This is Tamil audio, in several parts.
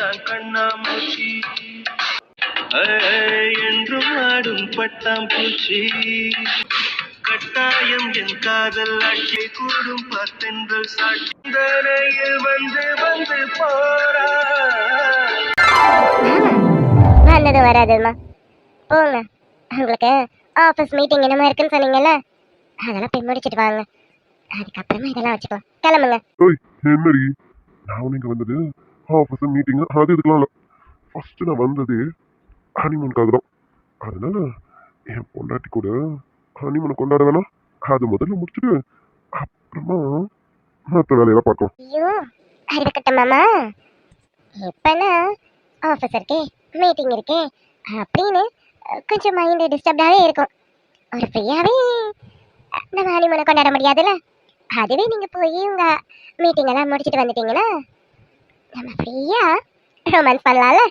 தான் கண்ணாமூச்சி என்றும் ஆடும் பட்டாம்பூச்சி. கட்டாயம் என் காதல் ஆட்சி கூடும் பார்த்தென்றல் சாட்சிந்தனையில் வந்து வந்து போறா. வந்தது வராதுமா போங்க. உங்களுக்கு ஆஃபீஸ் மீட்டிங் என்னமா இருக்குன்னு சொன்னீங்கல்ல? அதெல்லாம் போய் முடிச்சிட்டு வாங்க. அதுக்கப்புறமா இதெல்லாம் வச்சுக்கலாம் கிளம்புங்க. ஓய் என்னடி? நான் இங்க வந்தது ஆஃபீஸு மீட்டிங்கு அது இதுக்கெலாம் இல்லை. ஃபஸ்ட்டு நான் வந்தது ஹனிமூனுக்காக தான் அதனால என் பொண்டாட்டி கூட ஹனிமூனை கொண்டாட வேணாம். அது முதல்ல முடிச்சுட்டு அப்புறமா மற்ற வேலையெல்லாம் பார்க்கலாம். ஐயோ இருக்கட்டும் மாமா. எப்பனா ஆஃபீஸ் இருக்கே மீட்டிங் இருக்கே அப்படின்னு கொஞ்சம் மைண்டு டிஸ்டர்ப்டாகவே இருக்கும். ஒரு ஃப்ரீயாகவே நம்ம ஹனிமூனை கொண்டாட முடியாதுல்ல? அதுவே நீங்கள் போய் உங்கள் மீட்டிங் எல்லாம் முடிச்சுட்டு வந்துட்டீங்கன்னா நம்ம ஃப்ரீயாக ரொமான்ஸ் பண்ணலாம்ல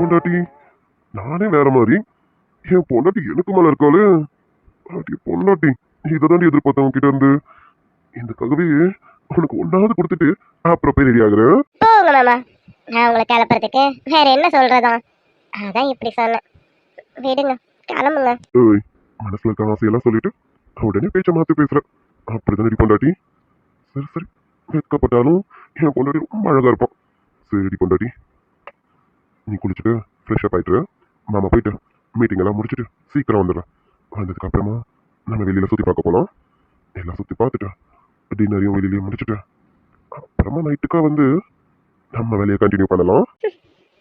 பொண்டாட்டி நானே வேற மாதிரி. என் பொண்டாட்டி எனக்கு மேல இருக்காளே. அடி பொண்டாட்டி இதை தாண்டி எதிர்பார்த்தவங்க கிட்ட இருந்து. இந்த கதவே உனக்கு ஒன்னாவது கொடுத்துட்டு அப்புறம் போய் ரெடி ஆகுறேன் போங்க மாமா. நான் உங்களை கிளப்புறதுக்கு வேற என்ன சொல்றதா அதான் இப்படி சொன்னேன். விடுங்க கிளம்புங்க. ஏய் மனசுல இருக்க ஆசையெல்லாம் சொல்லிட்டு உடனே பேச்ச மாத்தி பேசுற. அப்படிதான் ரெடி பொண்டாட்டி. சரி சரி வெட்கப்பட்டாலும் என் பொண்டாட்டி ரொம்ப அழகா இருப்பான். சரி பொண்டாட்டி நீ குளிச்சுட்டு ஃப்ரெஷ் அப் ஆயிட்டு மாமா போயிட்டு மீட்டிங் எல்லாம் முடிச்சுட்டு சீக்கிரம் வந்துடுறேன் வந்ததுக்கு அப்புறமா நம்ம வெளியில சுத்தி பார்க்க போலாம். எல்லாம் சுத்தி பார்த்துட்டு டின்னரையும் வெளியிலயும் முடிச்சுட்டு அப்புறமா நைட்டுக்கா வந்து நம்ம வேலையை கண்டினியூ பண்ணலாம்.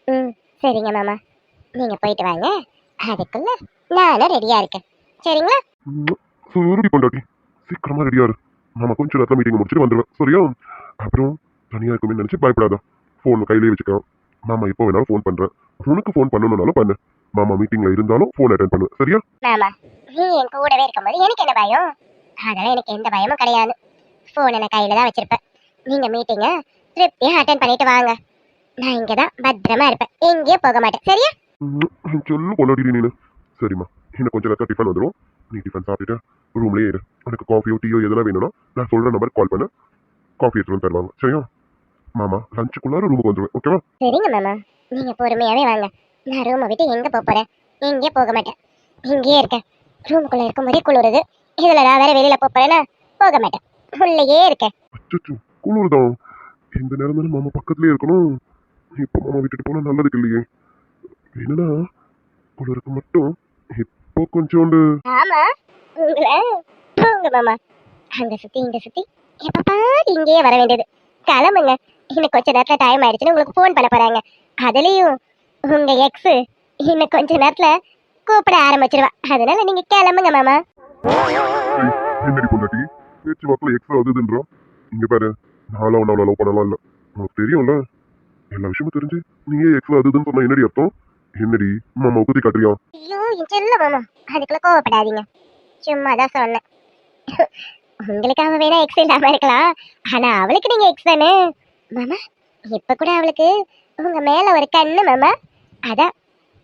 ம் சரிங்க மாமா. நீங்க போயிட்டு வாங்க. அதுக்குள்ள நானும் ரெடியா இருக்கேன். சரிங்களா? ம், சரி பொண்டாட்டி சீக்கிரமா ரெடியா இரு. மாமா கொஞ்ச நேரத்துல மீட்டிங் முடிச்சுட்டு வந்துடுவேன். சரியா? அப்புறம் தனியா இருக்குமே நினைச்சு பயப்படாத. ஃபோன் கையிலேயே வச்சுக்க. மாமா எப்போ வேணாலும் ஃபோன் பண்றேன் உனக்கு ஃபோன் பண்ணணும்னாலும் பண்ணு. மாமா மீட்டிங்ல இருந்தாலும் ஃபோன் அட்டன் பண்ணு. சரியா? மாமா நீ என் கூடவே இருக்கும்போது எனக்கு என்ன பயம்? அதெல்லாம் எனக்கு எந்த பயமும் கிடையாது. ஃபோனை நான் கையில தான் வச்சிருப்பேன் நீங்க மீட்டிங்க திருப்தியா அட்டன் பண்ணிட்டு வாங்க. நான் இங்க தான் பத்திரமா இருப்பேன். எங்கேயும் போக மாட்டேன். சரியா? சொல்லு பொண்டாட்டி நீனு. சரிம்மா இன்னும் கொஞ்ச நேரத்தில் டிஃபன் வந்துடும் நீ டிஃபன் சாப்பிட்டுட்டு ரூம்லயே இரு. உனக்கு காஃபியோ டீயோ எதனா வேணும்னா நான் சொல்ற நம்பருக்கு கால் பண்ணு. காஃபி எடுத்துட்டு வந்து தருவாங்க. சரியா? மாமா லஞ்சுக்குள்ளார ரூமுக்கு வந்துடுவேன் ஓகேவா சரிங்க மாமா. நீங்க பொறுமையாவே வாங்க. நான் ரூமை விட்டு எங்க போக போறேன்? எங்கேயும் போக மாட்டேன். இங்கேயே இருக்கேன். ரூமுக்குள்ள இருக்கும்போதே குளிருது. இதுல நான் வேற வெளியில போக போறேன்னா போக மாட்டேன். உள்ளேயே இருக்கேன். அச்சோ குளிர் தான் இந்த நேரம் தானே மாமா பக்கத்துலயே இருக்கணும். இப்போ மாமா விட்டுட்டு போனா நல்லதுக்கு இல்லையே. என்னன்னா குளிருக்கு மட்டும் இப்போ கொஞ்சோண்டு. ஆமா உங்களை போங்க மாமா. அங்க சுத்தி இங்க சுத்தி எப்ப பாரு இங்கேயே வர வேண்டியது. கிளம்புங்க. இன்னும் கொஞ்ச நேரத்துல டைம் ஆயிடுச்சுன்னு உங்களுக்கு ஃபோன் பண்ண போறாங்க. அதுலயும் உங்க எக்ஸ் இன்னும் கொஞ்ச நேரத்துல கூப்பிட ஆரம்பிச்சிருவா. அதனால நீங்க கிளம்புங்க மாமா. என்னடி பொண்டாட்டி? பேச்சு வாக்குல எக்ஸ்ட்ரா அதுதுன்றோம் இங்க பாரு நானும் அவனை லவ் பண்ணலாம் இல்ல. உனக்கு தெரியும்ல? எல்லா விஷயமும் தெரிஞ்சு நீயே எக்ஸ்ட்ரா அதுதுன்னு சொன்னா என்னடி அர்த்தம்? என்னடி மாமா குத்தி காட்டுறியா? ஐயோ என் செல்ல மாமா. அதுக்குள்ள கோவப்படாதீங்க. சும்மா தான் சொன்னேன். உங்களுக்கு அவ வேணா எக்ஸ் இல்லாம இருக்கலாம். ஆனா அவளுக்கு நீங்க எக்ஸ் தானே? மாமா இப்ப கூட அவளுக்கு உங்க மேல ஒரு கண்ணு மாமா. அதான்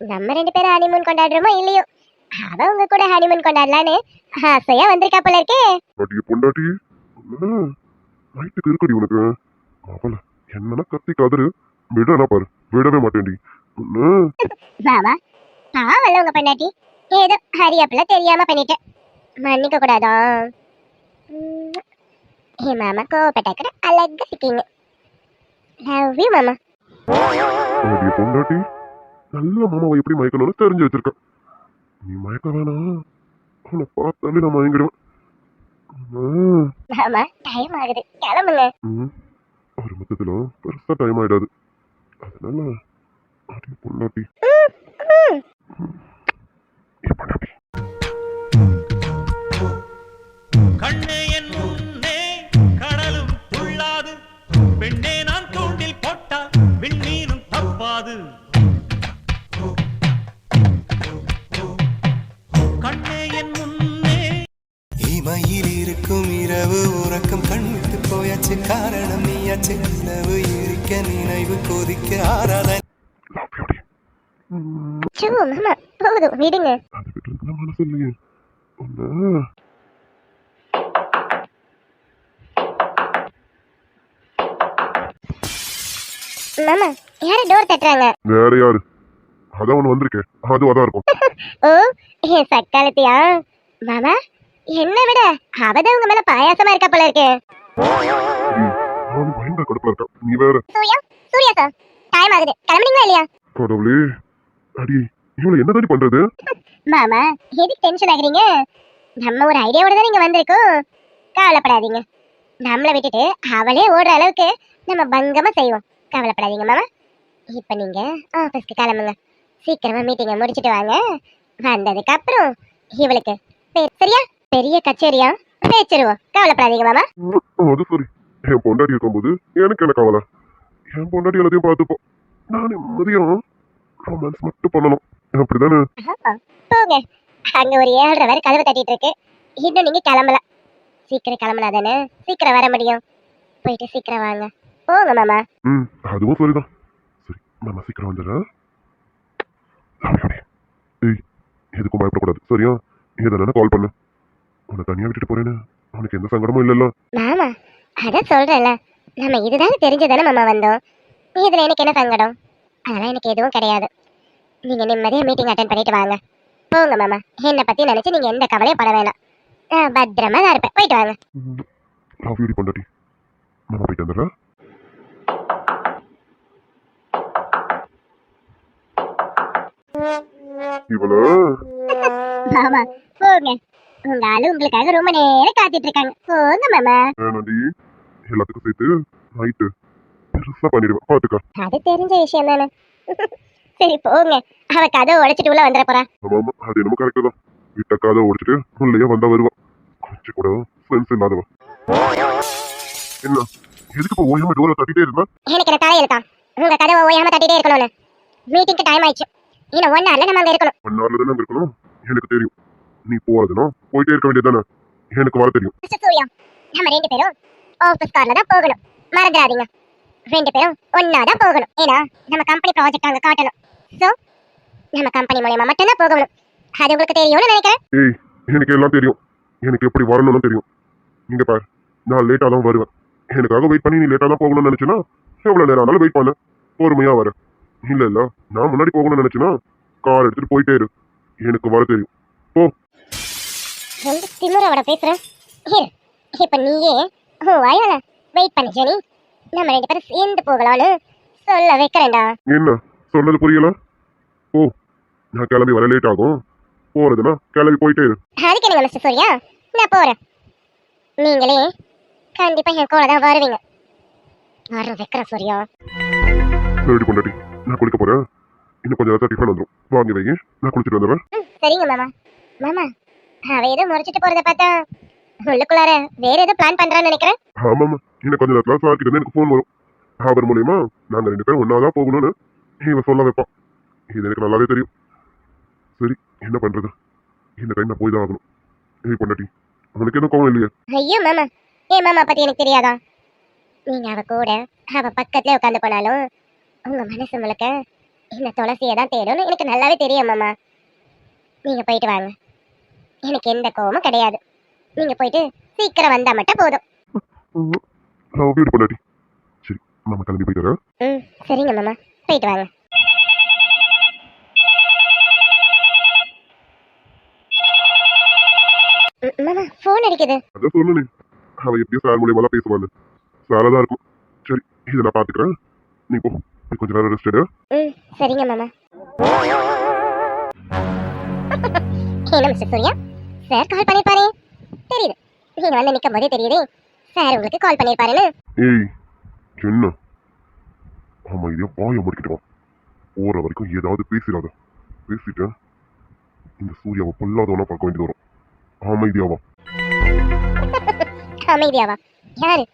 நம்ம ரெண்டு பேரும் ஹனிமூன் கொண்டாடுறோமோ இல்லையோ? அவ உங்க கூட ஹனிமூன் கொண்டாடலான்னு ஆசையா வந்திருக்கா போல இருக்கே. பாட்டி பொண்டாட்டி. நைட்டுக்கு இருக்கடி உனக்கு. அவள என்னன்னா கத்தி காதரு விடனா பாரு. விடவே மாட்டேன்டி. மாமா பாவல்ல உங்க பொண்டாட்டி. ஏதோ ஹரியாப்புல தெரியாம பண்ணிட்டேன். மன்னிக்க கூடாதா? என் மாமா கோவப்பட்டா கூட அழகா இருக்கீங்க லவ் யூ மாமா. அவனுடைய பொண்டாட்டி நல்ல மாமாவை எப்படி மயக்கணும்னு தெரிஞ்சு வச்சிருக்கான் நீ மயக்க வேணாம். அவனை பார்த்தாலே நான் மயங்கிடுவேன். மாமா டைம் ஆகுது. கிளம்புங்க. ம், ஒரு மொத்தத்துல பெருசா டைம் ஆயிடாது. அதனால அடி பொண்டாட்டி. மாமா. யாரு டோர் தட்டுறாங்க. வேற யாரு? அதான் ஒன்று வந்திருக்கேன் அதுவாக தான் இருக்கும். ஓ என் சக்காலத்தியா? மாமா என்ன விட அவதான் உங்க மேல பாயாசமா இருக்கா போல இருக்கு. ம், நானும் பயங்கர கடுப்பில் இருக்கேன். நீ வேற. சூர்யா சூர்யா சார் டைம் ஆகுது. கிளம்புனீங்களா இல்லையா? கடவுளே அடி இவளை என்னதாடி பண்றது? மாமா எதுக்கு டென்ஷன் ஆகுறீங்க? நம்ம ஒரு ஐடியாவோட தான் நீங்க வந்திருக்கோம். கவலைப்படாதீங்க. நம்மளை விட்டுட்டு அவளே ஓடுற அளவுக்கு நம்ம பங்கமா செய்வோம். கவலைப்படாதீங்க மாமா. இப்போ நீங்க ஆஃபீஸ்க்கு கிளம்புங்க. சீக்கிரமா மீட்டிங்கை முடிச்சிட்டு வாங்க. வந்ததுக்கு அப்புறம் இவளுக்கு சரியா? பெரிய கச்சேரியா? பேச்சிருவோம். கவலைப்படாதீங்க மாமா. அது சரி. என் பொண்டாட்டி இருக்கும்போது எனக்கு என்ன கவலை? என் பொண்டாட்டி எல்லாத்தையும் பார்த்துப்போம். நான் மதியம் ரொமான்ஸ் மட்டும் பண்ணணும். அப்படிதானே? போங்க. அங்க ஒரு ஏழரை வரை கதவு தட்டிட்டு இருக்கு. இன்னும் நீங்க கிளம்பல. சீக்கிரம் கிளம்புனா தானே? சீக்கிரம் வர முடியும். போயிட்டு சீக்கிரம் வாங்க. போங்க மாமா. ம் அதுவும் சரிதான். சரி மாமா சீக்கிரம் வந்துடுறேன். ஏய் எதுக்கும் பயப்படக்கூடாது. சரியா? எதனா கால் பண்ணு. உன்னை தனியாக விட்டுட்டு போறேன்னு. உனக்கு எந்த சங்கடமும் இல்லைல்ல. மாமா அதான் சொல்றேன்ல. நம்ம இதுதானே தெரிஞ்சுதானே மாமா வந்தோம். இதுல எனக்கு என்ன சங்கடம்? அதெல்லாம் எனக்கு எதுவும் கிடையாது. நீங்க நிம்மதியா மீட்டிங் அட்டன் பண்ணிட்டு வாங்க. போங்க மாமா. என்னை பத்தி நினைச்சு நீங்க எந்த கவலையும் பட வேணாம். நான் பத்திரமா தான் இருப்பேன். போயிட்டு வாங்க. லவ் யூடி பொண்டாட்டி மாமா போயிட்டு வந்துடுறேன். இவள? மாமா போங்க. உங்க ஆளு உங்களுக்காக ரொம்ப நேரம் காத்துட்டு இருக்காங்க போங்க மாமா. வேணாண்டி எல்லாத்துக்கும் சேர்த்து நைட்டு பெருசா பண்ணிடுவேன் பாத்துக்க. அது தெரிஞ்ச விஷயம் தானே. சரி போங்க. அவ கதவை உடைச்சிட்டு உள்ள வந்துட போறா. ஆமா அது என்னமோ கரெக்டு தான். விட்ட காதை ஓடிச்சிட்டு உள்ளேயே வந்தா வருவா. கொஞ்சம் கூட சென்ஸ் இல்லாதவ. என்ன? எதுக்கு இப்போ ஓயாம டோரை தட்டிட்டே இருந்தா? எனக்கு தலையெழுத்தா உங்க கதவை ஓயாம தட்டிட்டே இருக்கணும்னு. மீட்டிங்க்கு டைம் ஆயிடுச்சு. இன்னும் ஒன் ஹவர்ல நம்ம அங்க இருக்கணும். ஒன் ஹவர்ல தானே இருக்கணும்? எனக்கு தெரியும். நீ போறதுனா போயிட்டே இருக்க வேண்டியது எனக்கு வர தெரியும். மிஸ்டர் சூர்யா நம்ம ரெண்டு பேரும் ஆஃபீஸ் கார்ல தான் போகணும். மறந்துடாதீங்க. ரெண்டு பேரும் ஒன்னா தான் போகணும். ஏன்னா நம்ம கம்பெனி ப்ராஜெக்ட் அங்க காட்டணும். சோ நம்ம கம்பெனி மூலியமா மட்டும்தான் போகணும். அது உங்களுக்கு தெரியும்னு நினைக்கிறேன். ஏய் எனக்கு எல்லாம் தெரியும். எனக்கு எப்படி வரணும்னு தெரியும். நீங்க பாரு நான் லேட்டாக தான் வருவேன். எனக்காக வெயிட் பண்ணி நீ லேட்டாக தான் போகணும்னு நினைச்சேன்னா எவ்வளோ நேரம் ஆனாலும் வெயிட் பண்ண. பொறுமையா வர. இல்ல இல்ல நான் முன்னாடி போகணும்னு நினைச்சேன்னா கார் எடுத்துட்டு போயிட்டே இரு. எனக்கு வர தெரியும். ரொம்ப திமிரோட பேசுறேன் இரு இப்ப நீயே வாயால வெயிட் பண்ணி ஜெனி. நம்ம ரெண்டு பேரும் சேர்ந்து போகலாம்னு சொல்ல வைக்கிறேன்டா. என்ன? சொன்னது புரியல? ஓ நான் கிளம்பி வர லேட் ஆகும். போறதுன்னா கிளம்பி போயிட்டே இரு. அதுக்கு நீங்க மிஸ்டர் சூர்யா? நான் போறேன். நீங்களே கண்டிப்பா என் கூட தான் வருவீங்க. வர வைக்கிறேன் சூர்யா. ரெடி கொண்டாடி நான் குளிக்க போறேன். இன்னும் கொஞ்சம் நேரத்தில் டிஃபன் வந்துடும் வாங்கி வைங்க. நான் குளிச்சுட்டு வந்துடுறேன். சரிங்க மாமா. மாமா அவ ஏதோ முறைச்சிட்டு போறத பார்த்தா உள்ளுக்குள்ளார வேற ஏதோ பிளான் பண்றான்னு நினைக்கிறேன். ஆமாம்மா இன்னும் கொஞ்ச நேரத்தில் சார் கிட்ட எனக்கு ஃபோன் வரும். அவர் மூலியமா நாங்கள் ரெண்டு பேரும் ஒன்றா தான் போகணும்னு இவன் சொல்ல வைப்பான் இது எனக்கு நல்லாவே தெரியும். சரி என்ன பண்றது? இந்த டைம் நான் போய் தான் ஆகணும். ஏய் பொண்டாட்டி உனக்கு எதுவும் கோவம் இல்லையே? ஐயோ மாமா. ஏன் மாமா பத்தி எனக்கு தெரியாதா? நீங்க அவ கூட அவ பக்கத்துல உட்காந்து போனாலும் உங்க மனசு முழுக்க இந்த துளசியை தான் தேடும்னு எனக்கு நல்லாவே தெரியும் மாமா. நீங்க போயிட்டு வாங்க. எனக்கு எந்த கோவமும் கிடையாது. நீங்க போயிட்டு சீக்கிரம் வந்தா மட்டும் போதும். வீடு பொண்டாட்டி. சரி நம்ம கிளம்பி போயிட்டு வரேன். ம் சரிங்க மாமா. போயிட்டு வாங்க. மாமா ஃபோன் அடிக்குது. அதான் சொன்னேனே அவன் எப்படியும் சார் மூலியமா பேசுவான்னு. சாராக தான் இருக்கும். சரி இதை நான் பார்த்துக்கிறேன். நீ போ. நீ கொஞ்ச நேரம் ரெஸ்ட் எடு. ம் சரிங்க மாமா. என்ன மிஸ்டர் சூர்யா சார் கால் பண்ணிருப்பாரு. தெரியுது. நீங்க வந்து நிக்கும் போதே தெரியுது. சார் உங்களுக்கு கால் பண்ணிருப்பாருன்னு. ஏய் என்ன? ஆமா இதே வாயை முடிக்கிட்டு வா. போற வரைக்கும் ஏதாவது பேசிடாத. பேசிட்டேன் இந்த சூர்யாவை பொல்லாதவனா பார்க்க வேண்டியது வரும். அமைதியாவா? அமைதியாவா? யாரு?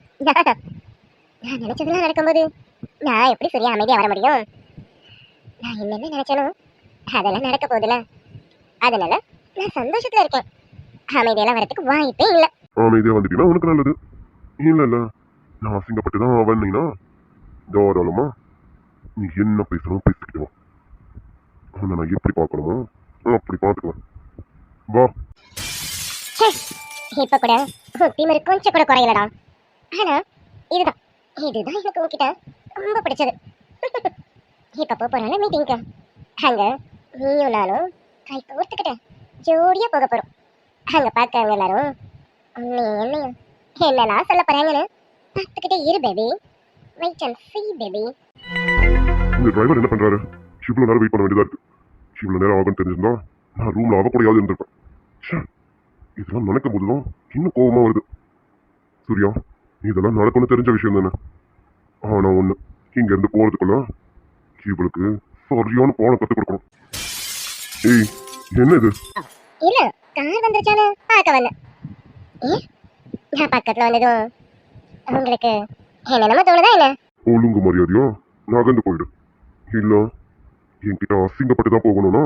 நான் நினைச்சதெல்லாம் நடக்கும்போது. நான் எப்படி சூர்யா அமைதியா வர முடியும்? நான் என்னென்ன நினைச்சனோ அதெல்லாம் நடக்க போகுதுல. அதனால நான் சந்தோஷத்துல இருக்கேன். அமைதியெல்லாம் வரதுக்கு வாய்ப்பே இல்லை. அமைதியா வந்துட்டீங்கன்னா உனக்கு நல்லது. இல்ல இல்ல நான் அசிங்கப்பட்டு தான் வந்தீங்கன்னா தாராளமா நீ என்ன பேசணும் பேசிக்கிட்டு வா. உன்னை நான் எப்படி பார்க்கணுமோ அப்படி பார்த்துக்குவேன். வா. இப்ப கூட திமிரு கொஞ்சம் கூட குறையலடா. ஆனா இதுதான். இதுதான் எனக்கு உன்கிட்ட ரொம்ப பிடிச்சது. இப்போ போக போறோம்ல மீட்டிங்க்கு அங்கே நீயும் நானும் கை கோர்த்துக்கிட்டேன் ஜோடியாக போக போகிறோம் அங்கே பார்க்கறவங்க எல்லாரும் உன்னையும் என்னையும் என்னெல்லாம் சொல்ல போகிறாங்கன்னு பார்த்துக்கிட்டே இரு baby wait and see baby இந்த டிரைவர் என்ன பண்ணுறாரு இவ்வளோ நேரம் வெயிட் பண்ண வேண்டியதாக இருக்குது இவ்வளோ நேரம் ஆகும் தெரிஞ்சிருந்தா நான் ரூமில் அவ கூடயாவது இருந்திருப்பேன். இதெல்லாம் நினைக்கும் போது தான் இன்னும் கோபமாக வருது. சூர்யா இதெல்லாம் நடக்கும்னு தெரிஞ்ச விஷயம் தானே. ஆனா ஒண்ணு இங்க இருந்து போறதுக்குள்ள இவளுக்கு சரியான போன கத்து கொடுக்கணும். ஏய் என்ன இது? இல்ல கார் வந்துருச்சானு பார்க்க வந்தேன். ஏ நான் பக்கத்துல வந்ததும் உங்களுக்கு என்னென்னமோ தோணுதா என்ன? ஒழுங்கு மரியாதையா நகர்ந்து போயிடு. இல்ல என்கிட்ட அசிங்கப்பட்டு தான் போகணும்னா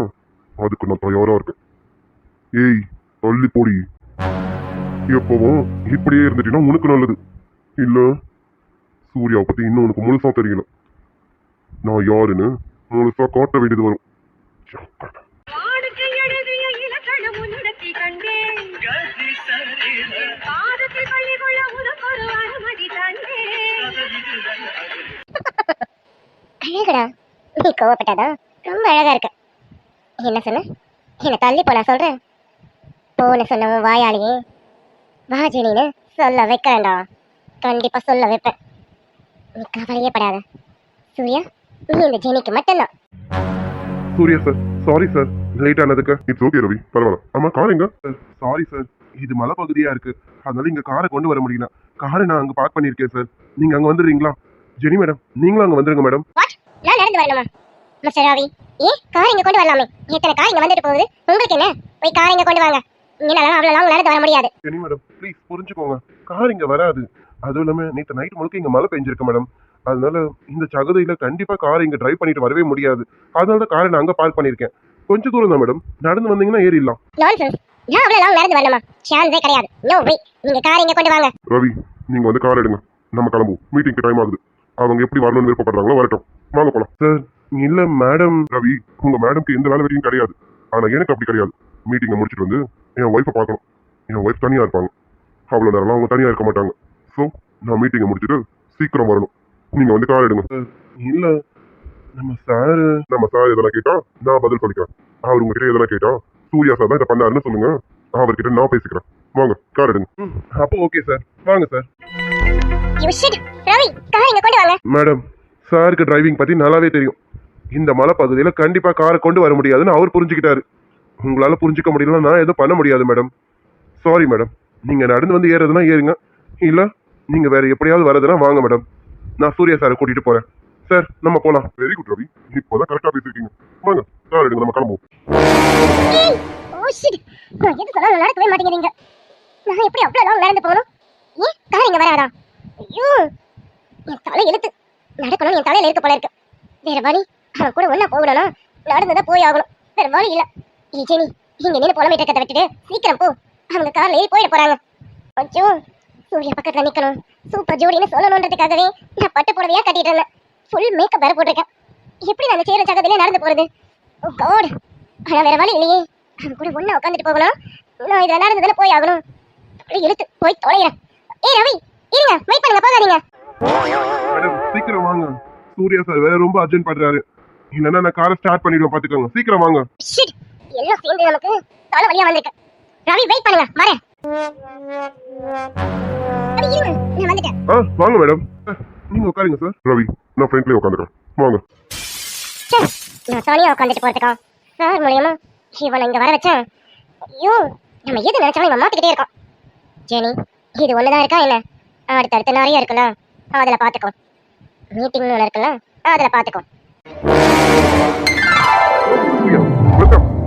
அதுக்கு நான் தயாரா இருக்கேன். ஏய் தள்ளி போடி. எப்பவும் இப்படியே இருந்துட்டீங்கன்னா உனக்கு நல்லது. இல்ல சூர்யாவை பத்தி இன்னும் உனக்கு முழுசா தெரியல. நான் யாருன்னு முழுசா காட்ட வேண்டியது வரும். அழகுடா. நீ கோவப்பட்டாதான் ரொம்ப அழகா இருக்கு. என்ன சொன்ன? என்ன தள்ளி போனா சொல்றேன். போன சொன்ன உன் வாயாளியே. வா ஜெனின்னு சொல்ல வைக்கிறேன்டா. கண்டிப்பா சொல்ல வைப்பேன். நீ கவலையே படாத சூர்யா நீ இந்த ஜெனிக்கு மட்டும்தான். Surya sir sorry sir late ஆனதுக்கு. இட்ஸ் ஓகே ரவி பரவாயில்ல. ஆமா கார் எங்க? சாரி சார் இது மலை பகுதியா இருக்கு. அதனால இங்க காரை கொண்டு வர முடியல. காரை நான் அங்க பார்க் பண்ணிருக்கேன் சார் நீங்க அங்க வந்துடுறீங்களா? ஜெனி மேடம் நீங்களும் அங்க வந்துருங்க மேடம் நான் நடந்து வரணுமா? மிஸ்டர் ராவி ஏன்? கார் இங்க கொண்டு வரலாமே. எத்தனை கார் இங்க வந்துட்டு போகுது? உங்களுக்கு என்ன? போய் கார் இங்க கொண்டு வாங்க. என்னால அவ்வளவு long நடந்து வர முடியாது. ஜெனி மேடம் ப்ளீஸ் புரிஞ்சுக்கோங்க. கார் இங்க வராது. அதுவும் இல்லாம நேற்று நைட் முழுக்க இங்க மழை பெஞ்சிருக்கு மேடம் அதனால இந்த சகதியில கண்டிப்பா கார் இங்க டிரைவ் பண்ணிட்டு வரவே முடியாது. அதனால தான் காரை நான் அங்க பார்க் பண்ணிருக்கேன் கொஞ்சம் தூரம் தான் மேடம் நடந்து வந்தீங்கன்னா ஏறிடலாம் நான்சென்ஸ் நான் அவ்வளவு long நடந்து வரணுமா? சான்ஸே கிடையாது. நோ வே நீங்க கார் இங்க கொண்டு வாங்க. ரவி நீங்க வந்து கார் எடுங்க. நம்ம கிளம்புவோம். மீட்டிங்க்கு டைம் ஆகுது. அவங்க எப்படி வரணும்னு விருப்பப்படுறாங்களோ வரட்டும். வாங்க போலாம். சார் இல்ல மேடம் ரவி உங்க மேடம்க்கு எந்த வேலை வெட்டியும் கிடையாது. ஆனா எனக்கு அப்படி கிடையாது. மீட்டிங்கை முடிச்சிட்டு வந்து என் ஒய்ஃபை பார்க்கணும். என் ஒய்ஃப் தனியா இருப்பாங்க. அவ்வளவு நேரம்லாம் அவங்க தனியா இருக்க மாட்டாங்க. ஸோ நான் மீட்டிங்கை முடிச்சிட்டு சீக்கிரம் வரணும். நீங்க வந்து கார் எடுங்க. இல்ல நம்ம சார் நம்ம சார் எதனா கேட்டா நான் பதில் சொல்லிக்கிறேன். அவர் உங்ககிட்ட எதனா கேட்டா சூர்யா சார் தான் இதை பண்ணாருன்னு சொல்லுங்க. அவர்கிட்ட நான் பேசிக்கிறேன். வாங்க கார் எடுங்க. அப்போ ஓகே சார். வாங்க sir. You shit Ravi car இங்க கொண்டு வாங்க. மேடம் சாருக்கு டிரைவிங் பத்தி நல்லாவே தெரியும். இந்த மலை பகுதியில கண்டிப்பா காரை கொண்டு வர முடியாதுன்னு அவர் புரிஞ்சுக்கிட்டாரு. உங்களால புரிஞ்சுக்க முடியலன்னா நான் எதுவும் பண்ண முடியாது மேடம். Sorry madam. நீங்க நடந்து வந்து ஏறுறதுனா ஏறுங்க. இல்ல நீங்க வேற எப்படியாவது வரதுனா வாங்க மேடம் நான் சூர்யா சாரை கூட்டிட்டு போறேன். சார் நம்ம போலாம். வெரி குட் ரவி இப்போதான் கரெக்டா பேசிருக்கீங்க வாங்க கார் எடுங்க நம்ம கிளம்புவோம். ஏய் ஓ ஷிட் நான் எது சொன்னாலும் நடக்கவே மாட்டேங்கிறீங்க. நான் எப்படி அவ்வளவு long நடந்து போகணும்? ஏன்? கார் இங்க வராதா? ஐயோ என் தலை இழுத்து. நடக்கணும் என் தலையில இருக்கு போல இருக்கு. வேற வழி அவன் கூட ஒண்ணா போகணும்னா நடந்துதான் போய் ஆகணும். வேற வழி இல்ல. ஏய் ஜெனி இங்க நின்று புலம்பிட்டு விட்டுட்டு சீக்கிரம் போ. அவங்க கார்ல ஏறி போயிட போறாங்க. ஐயோ சூர்யா பக்கத்துல நிக்கணும். சூப்பர் ஜோடின்னு சொல்லணுன்றதுக்காகவே நான் பட்டு புடவையா கட்டிட்டு இருந்தேன். ஃபுல் மேக்கப் வேற போட்டிருக்கேன். எப்படி நான் சேர சகதியில நடந்து போறது? ஓ காட் ஆனா வேற வழி இல்லையே. அவன் கூட ஒண்ணா உட்காந்துட்டு போகணும். நான் இதுல நடந்ததுல போய் ஆகணும். அப்படியே இழுத்து போய் தொலைகிறேன் ஏய் ரவி இருங்க. வெயிட் பண்ணுங்க போகாதீங்க. மேடம் சீக்கிரம் வாங்க. சூர்யா சார் வேற ரொம்ப அர்ஜென்ட் பண்றாரு. இல்லைன்னா நான் காரை ஸ்டார்ட் பண்ணிடுவேன் பாத்துக்கோங்க சீக்கிரம் வாங்க. ஷிட் எல்லாம் சேர்ந்து நமக்கு தலை வழியா வந்திருக்கு. ரவி வெயிட் பண்ணுங்க. வரேன். ஆ வாங்க மேடம். நீங்க உட்காருங்க சார். ரவி நான் ஃப்ரெண்ட்லயே உட்காந்துக்கிறேன். வாங்க. தனியா உட்காந்துட்டு போறதுக்கா? சார் மூலியமா இவனை இங்க வர வச்சேன். ஐயோ நம்ம எது நினைச்சாலும் இவன் மாத்திக்கிட்டே இருக்கான். ஜெனி இது ஒண்ணுதான் இருக்கா என்ன? அடுத்தடுத்து நிறைய இருக்குல்ல அதுல பாத்துக்கோ. மீட்டிங்னு ஒன்று இருக்குல்ல அதுல வெல்கம்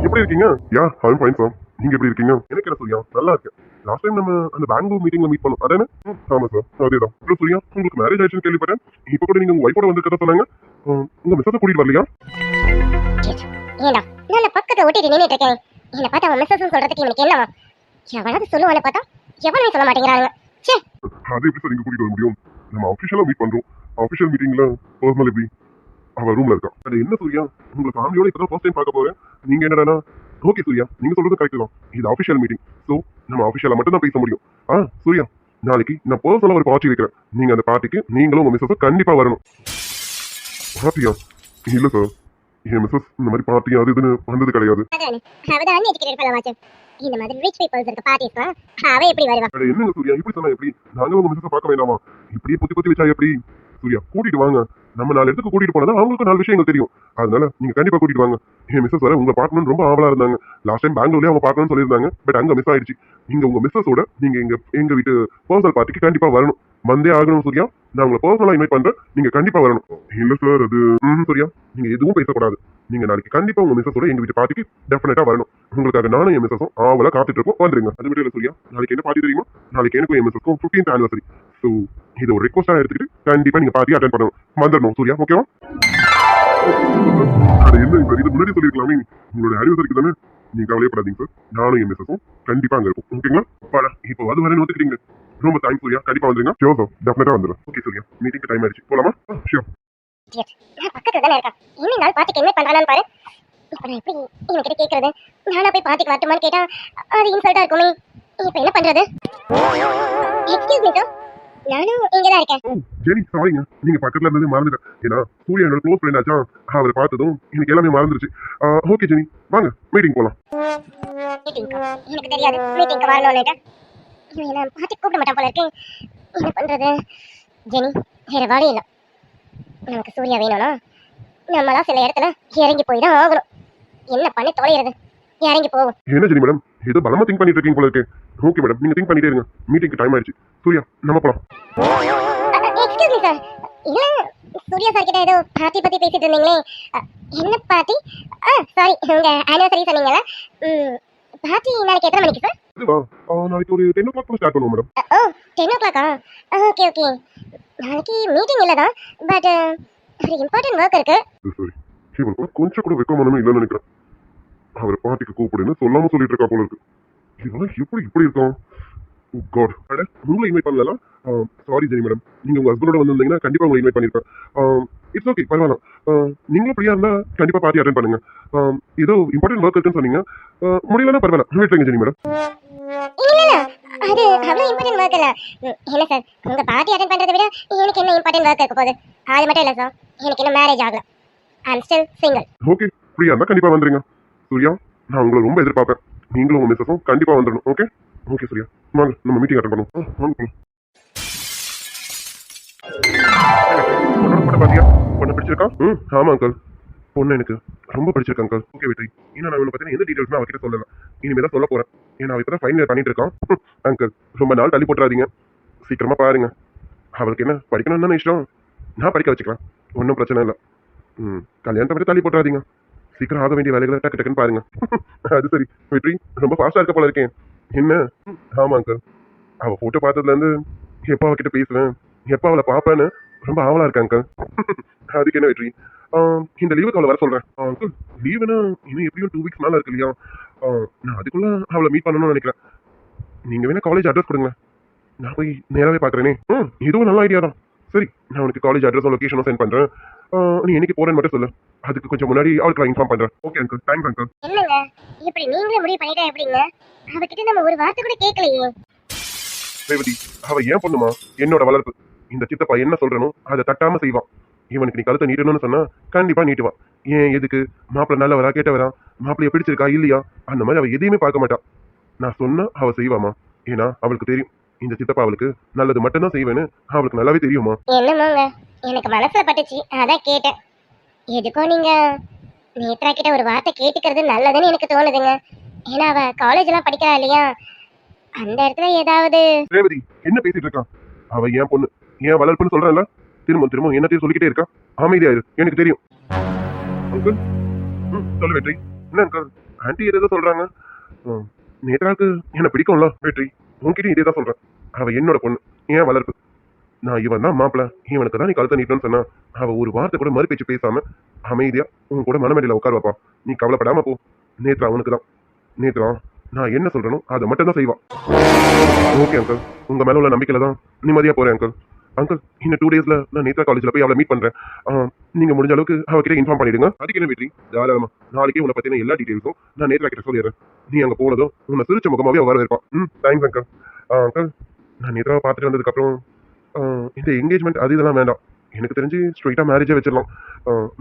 எப்படி இருக்கீங்க? யா ஐம் ஃபைன் சார் நீங்க எப்படி இருக்கீங்க? எனக்கு என்ன சூர்யா நல்லா இருக்கேன். லாஸ்ட் டைம் நம்ம அந்த பெங்களூர் மீட்டிங்ல மீட் பண்ணோம். அதானே? ஆமா சார் அதேதான் அப்புறம் சூர்யா உங்களுக்கு மேரேஜ் ஆயிடுச்சுன்னு கேள்விப்பட்டேன். இப்போ கூட நீங்க உங்க ஒய்ஃபோட வந்து சொன்னாங்க. ம், உங்க மிஸ்ஸஸை கூட்டிட்டு வரலையா. ஏண்டா? நான் ஒட்டிட்டு நின்னுட்டு இருக்கேன். என்னை பார்த்தா அவன் மிஸ்ஸஸ் சொல்றதுக்கு இவனுக்கு என்னவா? எவனாவது சொல்லுவான்னு பார்த்தா? எவனுமே சொல்ல மாட்டேங்கிறாங்க. அது எப்படி சார் நீங்க கூட்டிட்டு வர முடியும்? நம்ம அஃபிஷியலா மீட் பண்றோம். அஃபிஷியல் மீட்டிங்ல பர்சனல் எப்படி? அவ ரூம்ல இருக்கா. அது என்ன சூர்யா உங்க ஃபேமிலியோட இப்பதான் ஃபர்ஸ்ட் டைம் பார்க்க போறேன். நீங்க என்னடா ஓகே சூர்யா நீங்க சொல்றது கரெக்ட் தான். இது அஃபிஷியல் மீட்டிங் ஸோ நம்ம அஃபிஷியலா மட்டும் தான் பேச முடியும். ஆ சூர்யா நாளைக்கு நான் பர்சனலா ஒரு பார்ட்டி வைக்கிறேன். நீங்க அந்த பார்ட்டிக்கு நீங்களும் உங்க மிஸ்ஸஸும் கண்டிப்பா வரணும். பார்ட்டியா இல்லை சார் என் மிஸ்ஸஸ் இந்த மாதிரி பார்ட்டி அது இதுன்னு வந்தது கிடையாது. இந்த மாதிரி ரிச் பீப்புள்ஸ் இருக்க பார்ட்டிஸ்மா அவ எப்படி வருவா? என்னங்க சூர்யா? இப்படி சொன்னா எப்படி? நாங்க உங்க மிஸ்ஸஸ் பார்க்க வேண்டாமா? இப்படியே புத்தி புத்தி வச்சா எப்படி? சூர்யா கூட்டிட்டு வாங்க. நம்ம நாலு இடத்துக்கு கூட்டிட்டு போனா அவங்களுக்கு நாலு விஷயங்கள் தெரியும். அதனால நீங்க கண்டிப்பா கூட்டிட்டு வாங்க. என் மிஸ்ஸஸ் வர உங்க பார்க்கணும்னு ரொம்ப ஆவலா இருந்தாங்க. லாஸ்ட் டைம் பெங்களூர்லயே அவங்க பார்க்கணும்னு சொல்லியிருந்தாங்க. பட் அங்க மிஸ் ஆயிடுச்சு. நீங்க உங்க மிஸ்ஸஸோட நீங்க எங்க எங்க வீட்டு பர்சனல் பார்ட்டிக்கு கண்டிப்பா வரணும். வந்தே ஆகணும் சூர்யா. நான் உங்களை பர்சனலா இன்வைட் பண்றேன். நீங்க கண்டிப்பா வரணும். இல்ல சார் அது ம், சூர்யா. நீங்க எதுவும் பேசக்கூடாது. நீங்க நாளைக்கு கண்டிப்பா உங்க மிஸ்ஸஸோட எங்க வீட்டு பார்ட்டிக்கு டெஃபினட்டா வரணும். உங்களுக்காக நானும் என் மிஸ்ஸஸும் ஆவலா காத்துட்டு இருக்கோம். வந்துருங்க. அது மட்டும் இல்ல சூர்யா. நாளைக்கு என்ன பார்ட்டி தெரியுமா? நாளைக்கு எனக்கும் என் மிஸ்ஸஸ்க்கும் ஃபிஃப்டீன்த் ஆனிவர்சரி ஸோ இது ஒரு ரிக்வஸ்டா எடுத்துக்கிட்டு கண்டிப்பா நீங்க பார்ட்டி அட்டன் பண்ணணும். வந்துடணும் சூர்யா. ஓகேவா அது என்ன இது முன்னாடி சொல்லிருக்கலாமே உங்களோட ஆனிவர்சரிக்கு தானே நீங்க கவலையப்படாதீங்க சார் நானும் என் மிஸ்ஸஸும் கண்டிப்பா அங்க இருக்கும் ஓகேங்களா பாடா இப்போ அது வரேன்னு ஒத்துக்கிட்டீங்க. ரொம்ப தேங்க்ஸ் சூர்யா கண்டிப்பா வந்துருங்க. ஷியோ சார் டெஃபினட்டா வந்துடும் ஓகே சூர்யா மீட்டிங் டைம் ஆயிடுச்சு. போலாமா? ஷியோ பக்கத்துல தானே இருக்கேன் இன்னும் நாள் பார்ட்டிக்கு இன்வைட் பண்றானு பாரு. இப்போ நான் எப்படி இவன்கிட்ட கேட்கறது நானா போய் வரட்டுமான்னு கேட்டா அது இன்சல்ட்டா இருக்குமே. இப்போ என்ன பண்றது? எக்ஸ்கியூஸ் மீ சார் நானும் இங்க தான் இருக்கேன் ஓ ஜெனி சாரிங்க நீங்க பக்கத்துல இருந்தது மறந்துட்டேன். ஏன்னா சூர்யா என்னோட க்ளோஸ் ஃப்ரெண்ட் ஆச்சா? அவரை பார்த்ததும் எனக்கு எல்லாமே மறந்துருச்சு. Okay Jenny. வாங்க மீட்டிங் போலாம். எனக்கு தெரியாது. மீட்டிங்க்கு வரணும்னுட்டு இவன் என்ன பார்ட்டிக்கு கூப்பிட மாட்டான் போல இருக்கு. என்ன பண்றது? ஜெனி வேற வழி இல்லை. நமக்கு சூர்யா வேணும்னா நம்மளாம் சில இடத்துல இறங்கி போய் தான் ஆகணும். என்ன பண்ணி தொலைகிறது இறங்கி போவோம். என்ன ஜெனி மேடம்? ஏதோ பலமா திங்க் பண்ணிட்டு இருக்கீங்க போல இருக்கு. ஓகே மேடம் நீங்க திங்க் பண்ணிட்டே இருங்க. மீட்டிங்க்கு டைம் ஆயிடுச்சு. சூர்யா நம்ம போலாம். எக்ஸ்கியூஸ் மீ சார் இல்ல சூர்யா சார் கிட்ட ஏதோ பார்ட்டி பத்தி பேசிட்டு இருந்தீங்களே. என்ன பார்ட்டி ஆ சாரி உங்க ஆனிவர்சரி சொன்னீங்கல்ல. ம் பார்ட்டி நாளைக்கு எத்தனை மணிக்கு சார் நாளைக்கு ஒரு டென் ஓ கிளாக் ஸ்டார்ட் பண்ணுவோம் மேடம் ஓ டென் ஓ கிளாக்கா ஓகே ஓகே நாளைக்கு மீட்டிங் இல்லை தான் பட் ஒரு இம்பார்ட்டன்ட் ஒர்க் இருக்கு. சரி இவன் கூட கொஞ்சம் கூட வெக்க மனமே இல்லைன்னு நினைக்கிறேன். அவர் பார்ட்டிக்கு கூப்பிடுன்னு சொல்லாம சொல்லிட்டு இருக்கா போல இருக்கு. இதெல்லாம் எப்படி இப்படி இருக்கும் காட் உங்களை இன்வைட் பண்ணலாம் சாரி ஜெனி மேடம் நீங்க உங்க ஹஸ்பண்டோட வந்திருந்தீங்கன்னா கண்டிப்பா உங்களை இன்வைட் பண்ணிருப்பேன். இட்ஸ் ஓகே பரவாயில்ல. நீங்களும் ஃப்ரீயா இருந்தா கண்டிப்பா பார்ட்டி அட்டன் பண்ணுங்க. ஏதோ இம்பார்ட்டன்ட் ஒர்க் இருக்குன்னு சொன்னீங்க. முடியலன்னா பரவாயில்ல. வெயிட் ஜெனி மேடம் அது அவ்வளோ இம்பார்ட்டன்ட் ஒர்க் இல்ல. இல்ல சார் உங்க பார்ட்டி அட்டன் பண்றதை விட எனக்கு என்ன இம்பார்ட்டன்ட் ஒர்க் இருக்க போகுது? அது மட்டும் இல்ல சார் எனக்கு இன்னும் மேரேஜ் ஆகல. I am still single okay ஃப்ரீயா இருந்தா கண்டிப்பா வந்துருங்க. சூர்யா நான் உங்களை ரொம்ப எதிர்பார்ப்பேன். நீங்களும் உங்க மிஸ்ஸஸும் கண்டிப்பா வந்துடணும் ஓகே ஓகே சரியா. வாங்க நம்ம மீட்டிங் அட்டன் பண்ணுவோம் வாங்க பாத்தியா? பொண்ணு பிடிச்சிருக்கா? ம் ஆமா அங்கிள் பொண்ணு எனக்கு ரொம்ப பிடிச்சிருக்கா அங்கிள் ஓகே வெற்றி. இன்னும் நான் இவனை பத்தின எந்த டீடைல்ஸும் அவகிட்ட சொல்லலாம் இனிமே தான் சொல்ல போறேன். ஏன்னா அவ இப்பதான் ஃபைனல் பண்ணிட்டு இருக்கான் அங்கிள் ரொம்ப நாள் தள்ளி போட்டுறாதீங்க. சீக்கிரமா பாருங்க. அவளுக்கு என்ன படிக்கணும்னு தானே இஷ்டம்? நான் படிக்க வச்சுக்கலாம். ஒன்றும் பிரச்சனை இல்லை. ம் கல்யாணத்தை மட்டும் தள்ளி போட்டுறாதீங்க. சீக்கிரம் ஆக வேண்டிய வேலைகளை டக்கு டக்குன்னு பாருங்க. அது சரி. வெற்றி ரொம்ப ஃபாஸ்டா இருக்க போல இருக்கேன் என்ன? ஆமா அங்கிள் அவ போட்டோ பார்த்ததுல இருந்து எப்போ அவகிட்ட பேசுவேன்? எப்போ அவளை பார்ப்பேன்னு ரொம்ப ஆவலா இருக்கேன் அங்கிள் அதுக்கு என்ன வெற்றி? ஆ, இந்த லீவுக்கு அவளை வர சொல்றேன். அங்கிள் லீவுனா இன்னும் எப்படியும் டூ வீக்ஸ் மேல இருக்கு இல்லையா? ஆ, நான் அதுக்குள்ள அவளை மீட் பண்ணணும்னு நினைக்கிறேன். நீங்க வேணா காலேஜ் அட்ரஸ் கொடுங்க. நான் போய் நேராவே பார்க்குறேனே ம் இதுவும் நல்ல ஐடியா தான். சரி நான் உனக்கு காலேஜ் அட்ரஸும் லொக்கேஷனும் சென்ட் பண்றேன். ஆ, நீ என்னைக்கு போறேன்னு மட்டும் சொல்லு. அதுக்கு கொஞ்சம் முன்னாடி அவளுக்கு நான் இன்ஃபார்ம் பண்றேன். ஓகே அங்கிள் தேங்க்ஸ் அங்கிள் என்னங்க இப்படி நீங்களே முடிவு பண்ணிட்டா எப்படிங்க? அவகிட்ட நம்ம ஒரு வார்த்தை கூட கேட்கலையே. ரேவதி அவ ஏன் பொண்ணுமா? என்னோட வளர்ப்பு. இந்த சித்தப்பா என்ன சொல்றனோ அதை தட்டாம செய்வான். இவனுக்கு நீ கழுத்தை நீட்டணும்னு சொன்னா கண்டிப்பா நீட்டுவான். ஏன் எதுக்கு? மாப்பிள்ள நல்லவரா கேட்டவரா? மாப்பிள்ளைய பிடிச்சிருக்கா இல்லையா? அந்த மாதிரி அவ எதையுமே பார்க்க மாட்டா. நான் சொன்னா அவ செய்வாமா ஏன்னா அவளுக்கு தெரியும். இந்த சித்தப்பா அவளுக்கு நல்லது மட்டும்தான் செய்வேன்னு அவளுக்கு நல்லாவே தெரியுமா என்னமோங்க. எனக்கு மனசுல பட்டுச்சு. அதான் கேட்டேன். எதுக்கோ நீங்க? நேத்ரா கிட்ட ஒரு வார்த்தை கேட்டுக்கிறது நல்லதுன்னு எனக்கு தோணுதுங்க. ஏன்னா அவ காலேஜ் எல்லாம் படிக்கிறா இல்லையா? அந்த இடத்துல ஏதாவது ரேவதி என்ன பேசிட்டு இருக்கான் அவ ஏன் பொண்ணு ஏன் வளர்ப்புன்னு சொல்றல திரும்ப திரும்ப என்னத்தையும் சொல்லிக்கிட்டே இருக்கா? அமைதியாயிரு எனக்கு தெரியும். அங்கிள் ம் சொல்லு வெற்றி. என்ன அங்கிள் ஆன்ட்டி ஏதோ சொல்றாங்க. ம், நேத்ராவுக்கு என்ன பிடிக்கும்ல வெற்றி? உன்கிட்ட இதே தான் சொல்றேன். அவ என்னோட பொண்ணு ஏன் வளர்ப்பு. நான் இவன் தான் மாப்பிள. இவனுக்கு தான் நீ கழுத்தை நீட்டணும்னு சொன்னா. அவ ஒரு வார்த்தை கூட மறு பேச்சு பேசாம அமைதியா உன் கூட மனமேடையில உட்கார வைப்பா நீ கவலைப்படாம போ. நேத்ரா அவனுக்கு தான். நேத்ரா நான் என்ன சொல்றேனோ அதை மட்டும் தான் செய்வான் ஓகே அங்கிள் உங்க மேல உள்ள நம்பிக்கையில தான் நிம்மதியா போறேன் அங்கிள் அங்கிள் இன்னும் டூ டேஸ்ல நான் நேத்ரா காலேஜ்ல போய் அவளை மீட் பண்றேன். ஆ, நீங்க முடிஞ்ச அளவுக்கு அவகிட்ட இன்ஃபார்ம் பண்ணிடுங்க. அதுக்கு என்ன வெற்றி? தாராளமா. நாளைக்கே உன்னை பத்தின எல்லா டீடைல்ஸும் நான் நேத்ரா கிட்ட சொல்லிடுறேன். நீ அங்க போனதும் உன்னை சிரிச்ச முகமாவே அவ வர இருப்பான் ம் தேங்க்ஸ் அங்கிள் அங்கிள் நான் நேத்ராவை பார்த்துட்டு வந்ததுக்கப்புறம் இந்த என்கேஜ்மெண்ட் அது இதெல்லாம் வேண்டாம். எனக்கு தெரிஞ்சு ஸ்ட்ரைட்டாக மேரேஜே வச்சிடலாம்.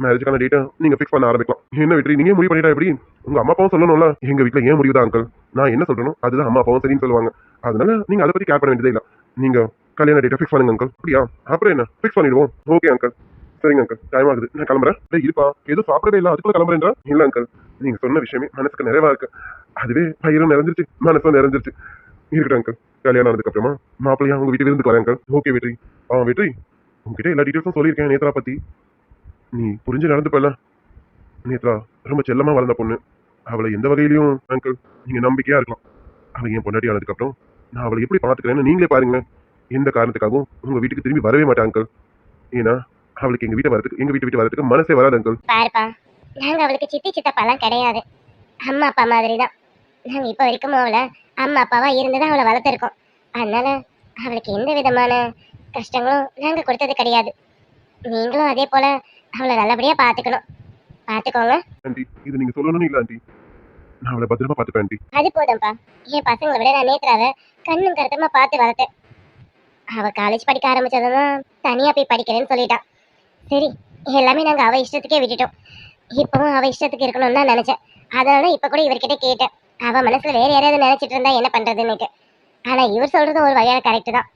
மேரேஜுக்கான டேட்டை நீங்கள் ஃபிக்ஸ் பண்ண ஆரம்பிக்கலாம். என்ன வெற்றி? நீங்கள் முடிவு பண்ணிட்டா எப்படி? உங்கள் அம்மா அப்பாவும் சொல்லணும்ல. எங்கள் வீட்டில் ஏன் முடிவுதான் அங்கிள் நான் என்ன சொல்றேனோ அதுதான் அம்மா அப்பாவும் சரின்னு சொல்லுவாங்க. அதனால நீங்கள் அதை பற்றி கேர் பண்ண வேண்டியதே இல்லை. நீங்கள் கல்யாண டேட்டை ஃபிக்ஸ் பண்ணுங்க அங்கிள் அப்படியா? அப்புறம் என்ன? ஃபிக்ஸ் பண்ணிடுவோம். ஓகே அங்கிள் சரிங்க அங்கிள் டைம் ஆகுது. நான் கிளம்புறேன். இல்லை இருப்பா. எதுவும் சாப்பிடவே இல்லை. அதுக்குள்ள கிளம்புறேன்றா? இல்லை அங்கிள் நீங்கள் சொன்ன விஷயமே மனசுக்கு நிறைவா இருக்கு. அதுவே பயிரும் நிறைஞ்சிருச்சு. மனசும் நிறைஞ்சிருச்சு. இருக்கட்டும் அங்கிள். கல்யாணம் ஆனதுக்கு அப்புறமா மாப்பிள்ளையா உங்கள் வீட்டு இருந்து வரேன் அங்கிள். ஓகே வெற்றி. ஆ வெற்றி. உங்ககிட்ட எல்லா டீட்டெயில்ஸும் சொல்லியிருக்கேன் நேத்ரா பத்தி. நீ புரிஞ்சு நடந்துப்பல நேத்ரா ரொம்ப செல்லமா வளர்ந்த பொண்ணு. அவளை எந்த வகையிலையும் அங்கிள் நீங்க நம்பிக்கையா இருக்கலாம். அவள் என் பொண்டாட்டி ஆனதுக்கப்புறம் நான் அவளை எப்படி பார்த்துக்கிறேன்னு நீங்களே பாருங்களேன். எந்த காரணத்துக்காகவும் உங்க வீட்டுக்கு திரும்பி வரவே மாட்டேன் அங்கிள் ஏன்னா அவளுக்கு எங்க வீட்டை வரதுக்கு எங்க வீட்டு வீட்டு வரதுக்கு மனசே வராது அங்கிள் பாருப்பா நாங்க அவளுக்கு சித்தி சித்தப்பாலாம் கிடையாது. அம்மா அப்பா மாதிரி தான் நாங்க இப்போ வரைக்கும் அவளை அம்மா அப்பாவா இருந்து தான் அவளை வளர்த்துருக்கோம். அதனால அவளுக்கு எந்த விதமான கஷ்டங்களும் நாங்க கொடுத்தது கிடையாது. நீங்களும் அதே போல அவளை நல்லபடியா பாத்துக்கணும். பாத்துக்கோங்க. ஆண்டி இது நீங்க சொல்லணும்னு இல்ல ஆண்டி. நான் அவளை பத்திரமா பாத்துப்பேன் ஆண்டி. அது போதும்ப்பா. என் பசங்களை விட நான் நேத்ராவை கண்ணும் கருத்துமா பார்த்து வளர்த்தேன். அவ காலேஜ் படிக்க ஆரம்பிச்சதும் தான் தனியா போய் படிக்கிறேன்னு சொல்லிட்டான். சரி எல்லாமே நாங்க அவ இஷ்டத்துக்கே விட்டுட்டோம். இப்பவும் அவ இஷ்டத்துக்கு இருக்கணும்னு தான் நினைச்சேன். அதனால தான் இப்ப கூட இவர்கிட்ட கேட்டேன். அவ மனசுல வேற யாரையாவது நினைச்சிட்டு இருந்தா என்ன பண்றதுன்னுட்டு. ஆனா இவர் சொல்றதும் ஒரு வகையான கரெக்ட் தான்.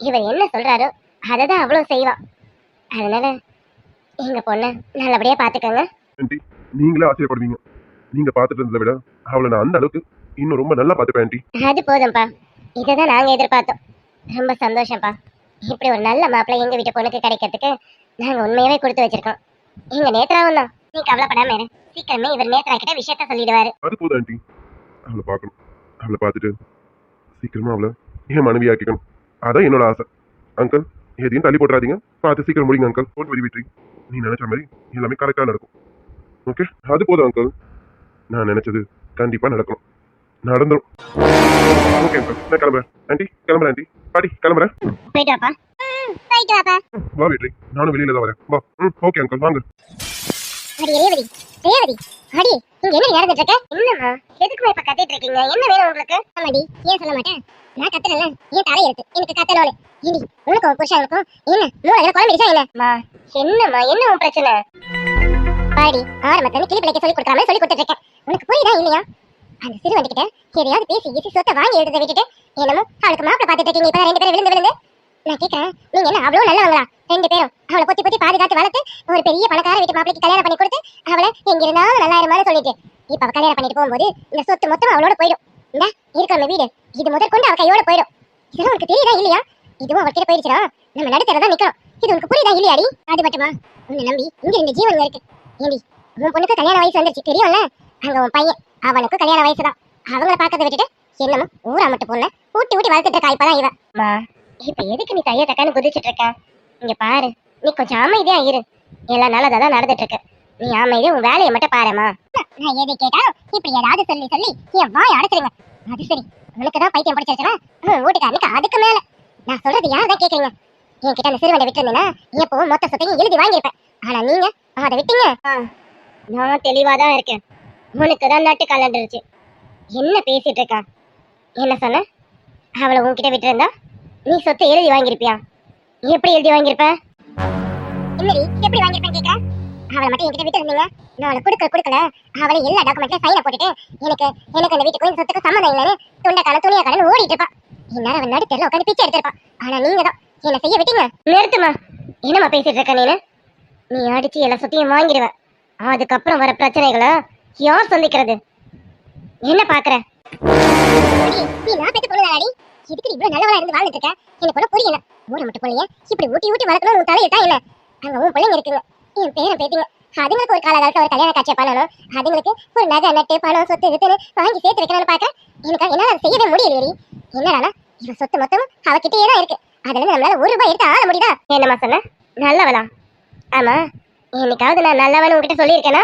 இவர் என்ன சொல்றாரோ அதை தான் அவளும் செய்வா அதனால எங்க பொண்ணை நல்லபடியா பாத்துக்கோங்க. ஆண்டி நீங்களே ஆச்சரியப்படுவீங்க. நீங்க பாத்துட்டு இருந்ததை விட அவளை நான் அந்த அளவுக்கு இன்னும் ரொம்ப நல்லா பாத்துப்பேன் ஆண்டி. அது போதும்ப்பா இதை தான் நாங்கள் எதிர்பார்த்தோம். ரொம்ப சந்தோஷம்ப்பா இப்படி ஒரு நல்ல மாப்பிள்ளை எங்கள் வீட்டு பொண்ணுக்கு கிடைக்கிறதுக்கு நாங்கள் உண்மையாவே கொடுத்து வச்சிருக்கோம். எங்கள் நேத்ராவும் தான். நீ கவலைப்படாம இரு. சீக்கிரமே இவர் நேத்ரா கிட்ட விஷயத்த சொல்லிடுவாரு. அது போதும் ஆண்டி. அவளை பார்க்கணும். அவளை பார்த்துட்டு சீக்கிரமா அவளை என் மனைவி ஆக்கிக்கணும் அதான் என்னோட ஆசை. அங்கிள் எதையும் தள்ளி போட்டுறாதீங்க. பார்த்து சீக்கிரம் முடிங்க அங்கிள். போன் வெரி வெற்றி நீ நினைச்ச மாதிரி எல்லாமே கரெக்டாக நடக்கும். ஓகே அது போதும் அங்கிள். நான் நினைச்சது கண்டிப்பா நடக்கணும். நடந்துரும். Okay uncle. நான் கிளம்புறேன். ஆண்டி கிளம்புறேன் ஆண்டி. பாட்டி கிளம்புறேன். வா வெற்றி நானும் வெளியில தான் வரேன். வா. ம் ஓகே அங்கிள். வாங்க. அடி இங்க என்ன நடந்துட்டு இருக்க என்னம்மா எதுக்குமா இப்ப கத்திட்டு இருக்கீங்க? என்ன வேணும் உங்களுக்கு? ஆமாடி ஏன் சொல்ல மாட்டேன்? நான் கத்துறேன்ல ஏன் தலை எடுத்து எனக்கு கத்தனோடு ஏடி உனக்கும் புருஷனுக்கும் என்ன? மூளையில குழம்பு இருக்கா என்ன? மா என்னம்மா என்ன உன் பிரச்சனை? பாடி ஆரம்பத்துல கிளி பிள்ளைக்கு சொல்லி கொடுக்காம சொல்லி கொடுத்துட்டு இருக்கேன் உனக்கு புரியுதா இல்லையா? அந்த சிறுவன் கிட்ட எதையாவது பேசி ஈசி சொத்தை வாங்கி எழுத விட்டுட்டு என்னமோ அவளுக்கு மாப்பிள பாத்துட்டு இருக்கீங்க. இப்ப ரெண்டு பேரும் விழுந்து விழுந்து. நான் கேட்கறேன் நீங்க என்ன அவ்வளவு நல்லவங்களா? ரெண்டு பேரும். அவளை பொத்தி பொத்தி பாதுகாத்து வளர்த்து ஒரு பெரிய பணக்கார வீட்டு மாப்பிளைக்கு கல்யாணம் பண்ணி கொடுத்து அவளை எங்க இருந்தாலும் நல்லா இருமான்னு சொல்லிட்டு. இப்ப அவ கல்யாணம் பண்ணிட்டு போகும்போது இந்த சொத்து மொத்தம் அவளோட போயிடும். இந்த இருக்கிற வீடு. இது முதல் கொண்டு அவ கையோட போயிடும். இதெல்லாம் உனக்கு தெரியுதா இல்லையா? இதுவும் அவகிட்ட போயிடுச்சுனா நம்ம நடுத்தர தான் நிக்கிறோம். இது உனக்கு புரியுதா இல்லையாடி? அது மட்டுமா? உன்னை நம்பி இங்க ரெண்டு ஜீவன் இருக்கு. ஏண்டி உன் பொண்ணுக்கு கல்யாண வயசு வந்துருச்சு. தெரியும்ல? அங்க உன் பையன் அவனுக்கு கல்யாண வயசு தான் அவங்கள பார்க்கறத விட்டுட்டு என்னமோ ஊரா மட்டும் பொண்ணு ஊட்டி ஊட்டி வளர்த்துட்டு இருக்கா இப்பதான் இப்ப எதுக்கு நீ தைய தக்கான்னு குதிச்சிட்டு இருக்க இங்க பாரு நீ கொஞ்சம் அமைதியா இரு. எல்லாம் நல்லதா தான் நடந்துட்டு இருக்கு நீ அமைதியா உன் வேலையை மட்டும் பாருமா. நான் எதை கேட்டாலும் இப்படி ஏதாவது சொல்லி சொல்லி என் வாய் அடைச்சிருங்க அது சரி உனக்கு தான் பைத்தியம் பிடிச்சிருச்சுனா உன் வீட்டுக்காரனுக்கு அதுக்கு மேல. நான் சொல்றது யார் தான் கேக்குறீங்க? என்கிட்ட அந்த சிறுவனை விட்டுருந்தீங்கன்னா எப்பவும் மொத்த சொத்தையும் எழுதி வாங்கியிருப்பேன். ஆனா நீங்க அதை விட்டீங்க. நான் தெளிவா தான் இருக்கேன். உனக்கு தான் நட்டு கலண்டுருச்சு என்ன பேசிட்டு இருக்கா என்ன சொன்ன? அவளை உன்கிட்ட விட்டுருந்தா? நீ சொத்தை எழுதி வாங்கியிருப்பியா? எப்படி எழுதி வாங்கியிருப்ப? என்னடி எப்படி வாங்கியிருப்பேன் கேட்க? அவளை மட்டும் என்கிட்ட விட்டு இருந்தீங்க நான் அவளை கொடுக்கல கொடுக்கல. அவளை எல்லா டாக்குமெண்ட்லையும் சைனை போட்டுட்டு எனக்கு எனக்கு அந்த வீட்டுக்கும் இந்த சொத்துக்கு சம்மந்தம் இல்லைன்னு துண்டக்கான துணியக்கான ஓடிட்டு இருப்பான். இந்நேரம் அவன் நடுத்தரில் உட்காந்து பிச்சை எடுத்திருப்பான். ஆனா நீங்க தான். என்ன செய்ய விட்டீங்க. நிறுத்துமா என்னம்மா பேசிட்டு இருக்க நீனு? நீ அடிச்சு எல்லா சொத்தையும் வாங்கிடுவ. அதுக்கப்புறம் வர பிரச்சனைகளை யார் சந்திக்கிறது? என்ன பாக்குற? நீ நான் பெற்று பொண்ணுதாடி இதுக்கு இவ்வளவு நல்லவளா இருந்து வாழ்ந்துட்டு இருக்க? எனக்கு கூட புரியல. ஊரை மட்டும் பிள்ளைய இப்படி ஊட்டி ஊட்டி வளர்க்கணும் உன் தலையிட்டா என்ன அங்க உன் பிள்ளைங்க இருக்குங்க. என் பேரன் பேத்திங்க. அதுங்களுக்கு ஒரு காலகாலத்துல ஒரு கல்யாண காட்சியை பண்ணணும். அதுங்களுக்கு ஒரு நகை நட்டு பணம் சொத்து வித்துன்னு வாங்கி சேர்த்து வைக்கணும்னு பார்க்க எனக்கு என்னால் அதை செய்யவே முடியலையே என்னடா இவன் சொத்து மொத்தமும் அவகிட்டயே தான் இருக்கு. அதுல இருந்து நம்மளால ஒரு ரூபாய் எடுத்து ஆள முடியுதா? என்னமா சொன்ன? நல்லவளா. ஆமா. என்னைக்காவது நான் நல்லவன் உங்ககிட்ட சொல்லியிருக்கேனா?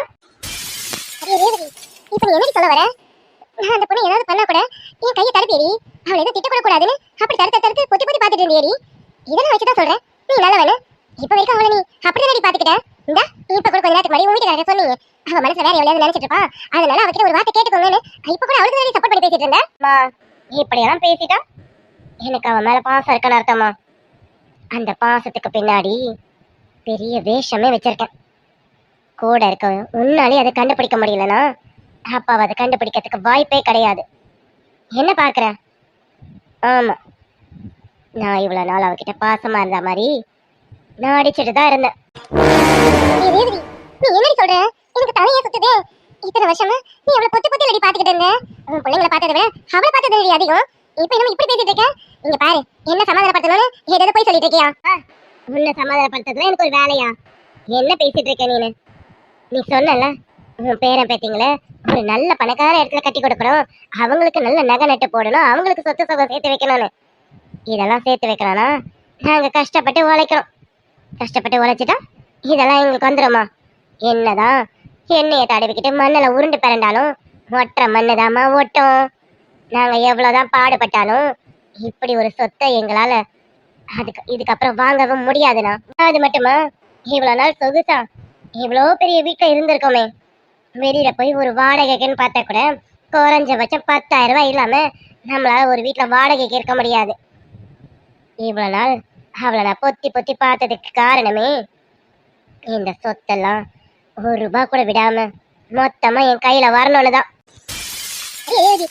இப்ப நீ என்னடி சொல்ல வரேன் அந்த பொண்ணு ஏதாவது பண்ணா கூட என் கையை தடுப்பேடி அவளை எதுவும் திட்டப்பட கூடாதுன்னு அப்படி தடுத்து தடுத்து பொத்தி பொத்தி பார்த்துட்டு இருந்தேடி இதெல்லாம் வச்சுதான் சொல்றேன். நீ நல்லவனு. இப்ப வரைக்கும் அவளை நீ அப்படிதான் நடி பாத்துக்கிட்ட இந்த இப்ப கூட கொஞ்ச நேரத்துக்கு முன்னாடி வீட்டுக்காரங்க சொன்னீங்க. அவன் மனசுல வேற எவ்வளவு நினைச்சிட்டு இருப்பான் அதனால அவகிட்ட ஒரு வார்த்தை கேட்டுக்கோங்கன்னு. இப்ப கூட அவளுக்கு சப்போர்ட் பண்ணி பேசிட்டு இருந்தேன் மா இப்படியெல்லாம் பேசிட்டா எனக்கு அவன் மேல பாசம் இருக்கன்னு அர்த்தமா? அந்த பாசத்துக்கு பின்னாடி பெரிய வேஷமே வச்சிருக்கேன். கூட இருக்க உன்னாலே அதை கண்டுபிடிக்க முடியலனா அப்ப அவ அதை கண்டுபிடிக்கிறதுக்கு வாய்ப்பே கிடையாது. என்ன பார்க்கற? ஆமா. நான் இவ்வளவு நாள் அவகிட்ட பாசமா இருந்த மாதிரி நான் அடிச்சிட்டு தான் இருந்தேன். நீ என்னடி சொல்ற? எனக்கு தலையே சுத்துதே. இத்தனை வருஷமா நீ அவளை பொத்தி பொத்தி அடி பாத்துக்கிட்டு இருந்த. உன் பிள்ளைங்களை பார்த்ததை விட அவளை பார்த்தது அதிகம். இப்போ என்ன இப்படி பேசிட்டு இருக்க? இங்க பாரு என்ன சமாதானப்படுத்தணும்னு ஏதாவது போய் சொல்லிட்டு இருக்கியா? உன்னை சமாதானப்படுத்துறதுல எனக்கு ஒரு வேலையா? என்ன பேசிட்டு இருக்க நீனு? நீ சொன்னல உன் பேரன் பேத்திங்களே ஒரு நல்ல பணக்கார இடத்துல கட்டி கொடுக்கணும். அவங்களுக்கு நல்ல நகை நட்டு போடணும். அவங்களுக்கு சொத்து சொகம் சேர்த்து வைக்கணும்னு. இதெல்லாம் சேர்த்து வைக்கணும்னா நாங்கள் கஷ்டப்பட்டு உழைக்கிறோம். கஷ்டப்பட்டு உழைச்சிட்டா இதெல்லாம் எங்களுக்கு வந்துடுமா என்னதான் எண்ணெயை தடவிக்கிட்டு மண்ணில் உருண்டு பிறண்டாலும் ஒட்டுற மண்ணுதாம்மா ஒட்டும். நாங்கள் எவ்வளோதான் பாடுபட்டாலும் இப்படி ஒரு சொத்தை எங்களால் அதுக்கு இதுக்கப்புறம் வாங்கவும் முடியாதுண்ணா. அது மட்டுமா? இவ்வளோ நாள் சொகுசா? இவ்வளோ பெரிய வீட்டில் இருந்திருக்கோமே. வெளியில போய் ஒரு வாடகைக்குன்னு பார்த்தா கூட குறைஞ்சபட்சம் பத்தாயிரம் ரூபாய் இல்லாம நம்மளால ஒரு வீட்டில் வாடகைக்கு இருக்க முடியாது. இவ்வளோ நாள் அவளை நான் பொத்தி பொத்தி பார்த்ததுக்கு காரணமே இந்த சொத்தெல்லாம் ஒரு ரூபாய் கூட விடாம மொத்தமா என் கையில வரணும்னு தான். என்னடி?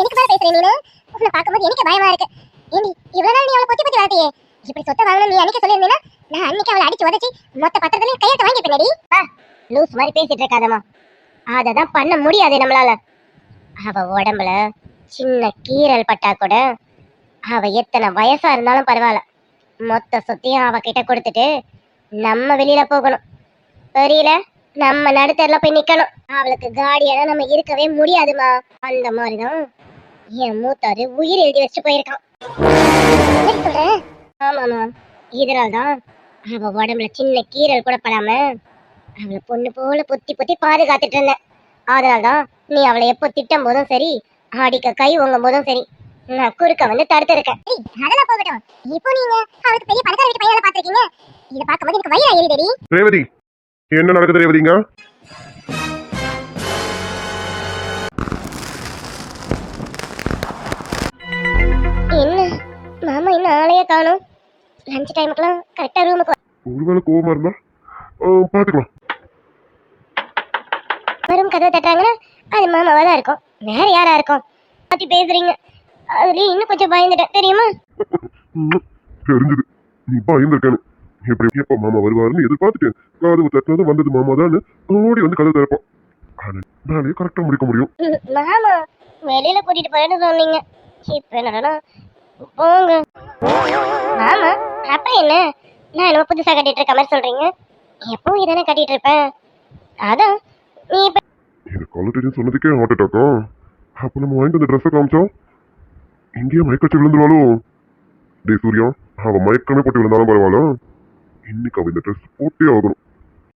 எனக்கு மேல பேசுறேன் நீனு? உன்னை பார்க்கும்போது எனக்கு பயமா இருக்கு. ஏண்டி இவ்வளவு நாள் நீ அவளை பொத்தி பொத்தி வளர்த்தியே இப்படி சொத்தை வாங்கணும் நீ அன்னைக்கு சொல்லியிருந்தீனா நான் அன்னைக்கு அவளை அடிச்சு உதச்சி மொத்த பத்திரத்துலயும் கையெழுத்து வாங்கி பின்னாடி லூஸ் மாதிரி பேசிட்டு இருக்காதம்மா. அதை தான் பண்ண முடியாது நம்மளால. அவ உடம்புல சின்ன கீறல் பட்டா கூட அவ எத்தனை வயசா இருந்தாலும் பரவாயில்ல. மொத்த சொத்தையும் அவகிட்ட கொடுத்துட்டு நம்ம வெளியில போகணும். தெரியல நம்ம நடுத்தரில் போய் நிக்கணும். அவளுக்கு காடியெல்லாம் நம்ம இருக்கவே முடியாதுமா. அந்த மாதிரிதான் என் மூத்தாரு உயிர் எழுதி வச்சு போயிருக்கான். ஆமாமா இதனால்தான் அவ உடம்புல சின்ன கீறல் கூட படாம அவளை பொண்ணு போல பொத்தி பொத்தி பாதுகாத்துட்டு இருந்தேன். அதனால தான் நீ அவளை எப்போ திட்டும் போதும் சரி அடிக்க கை ஓங்கும் போதும் சரி. நான் குறுக்க வந்து தடுத்திருக்கேன் அதெல்லாம் போகட்டும். இப்போ நீங்க அவளுக்கு பெரிய பணக்கார வீட்டு பையனை பாத்திருக்கீங்க இதை பார்க்கும்போது எனக்கு வயிறு எரியுதடி ரேவதி என்ன நடக்குது ரேவதிங்க? என்ன? மாமா இன்னும் ஆளையே காணும்? லஞ்ச் டைமுக்குலாம் கரெக்டாக ரூமுக்கு ஒருவேளை கோவமா இருந்தா? ஆ, வரும் கதை தட்டுறாங்கன்னா அது மாமாவாக தான் இருக்கும். வேற யாரா இருக்கும்? பற்றி பேசுறீங்க. அதுலேயும் இன்னும் கொஞ்சம் பயந்துட்டேன். தெரியுமா? தெரிஞ்சது. நீ பயந்துருக்கானு எப்படி எப்ப மாமா வருவாருன்னு எதிர்பார்த்துட்டேன். காது தட்டினது வந்தது மாமா தான் ஓடி வந்து கதை திறப்பான். ஆனா நானே கரெக்டா முடிக்க முடியும். மாமா வெளியில கூட்டிட்டு போறேன்னு சொன்னீங்க. இப்ப என்னடா? போங்க. மாமா அப்ப என்ன? நான் என்னமோ புதுசா கட்டிட்டு இருக்க மாதிரி சொல்றீங்க. எப்பவும் இதானே கட்டிட்டு இருப்பேன் அதான் நீ இப்ப இது காலேஜ் சொன்னதுக்கே ஹார்ட் அட்டாக்கா அப்ப நம்ம வாங்கிட்டு அந்த ட்ரெஸ்ஸை காமிச்சோம் இங்கேயே மயக்கச்சு விழுந்துருவாளோ டே சூர்யா அவ மயக்கமே போட்டு விழுந்தாலும் பரவாயில்ல இன்னைக்கு அவ இந்த ட்ரெஸ் போட்டே ஆகணும்